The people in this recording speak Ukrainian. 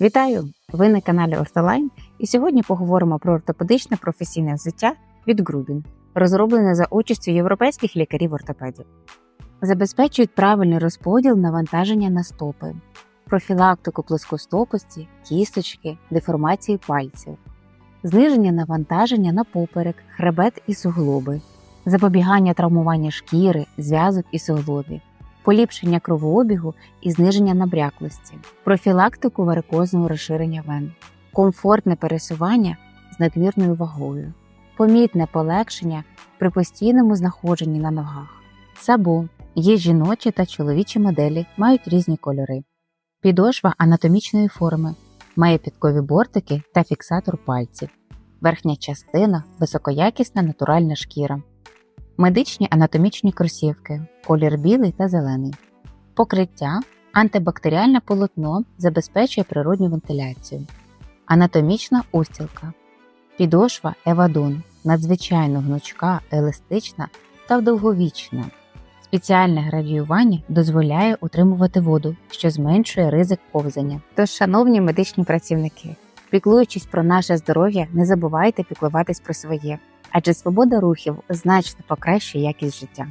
Вітаю! Ви на каналі Ортолайн, і сьогодні поговоримо про ортопедичне професійне взуття від Грубін, розроблене за участю європейських лікарів-ортопедів. Забезпечують правильний розподіл навантаження на стопи, профілактику плоскостопості, кісточки, деформації пальців, зниження навантаження на поперек, хребет і суглоби, запобігання травмування шкіри, зв'язок і суглобів, поліпшення кровообігу і зниження набряклості, профілактику варикозного розширення вен, комфортне пересування з надмірною вагою, помітне полегшення при постійному знаходженні на ногах. Сабо є жіночі та чоловічі моделі, мають різні кольори. Підошва анатомічної форми, має підкові бортики та фіксатор пальців. Верхня частина високоякісна натуральна шкіра. Медичні анатомічні кросівки, колір білий та зелений. Покриття антибактеріальне полотно забезпечує природню вентиляцію. Анатомічна устілка. Підошва Евадон надзвичайно гнучка, еластична та довговічна. Спеціальне градіювання дозволяє утримувати воду, що зменшує ризик ковзання. Тож, шановні медичні працівники, піклуючись про наше здоров'я, не забувайте піклуватись про своє, адже свобода рухів значно покращує якість життя.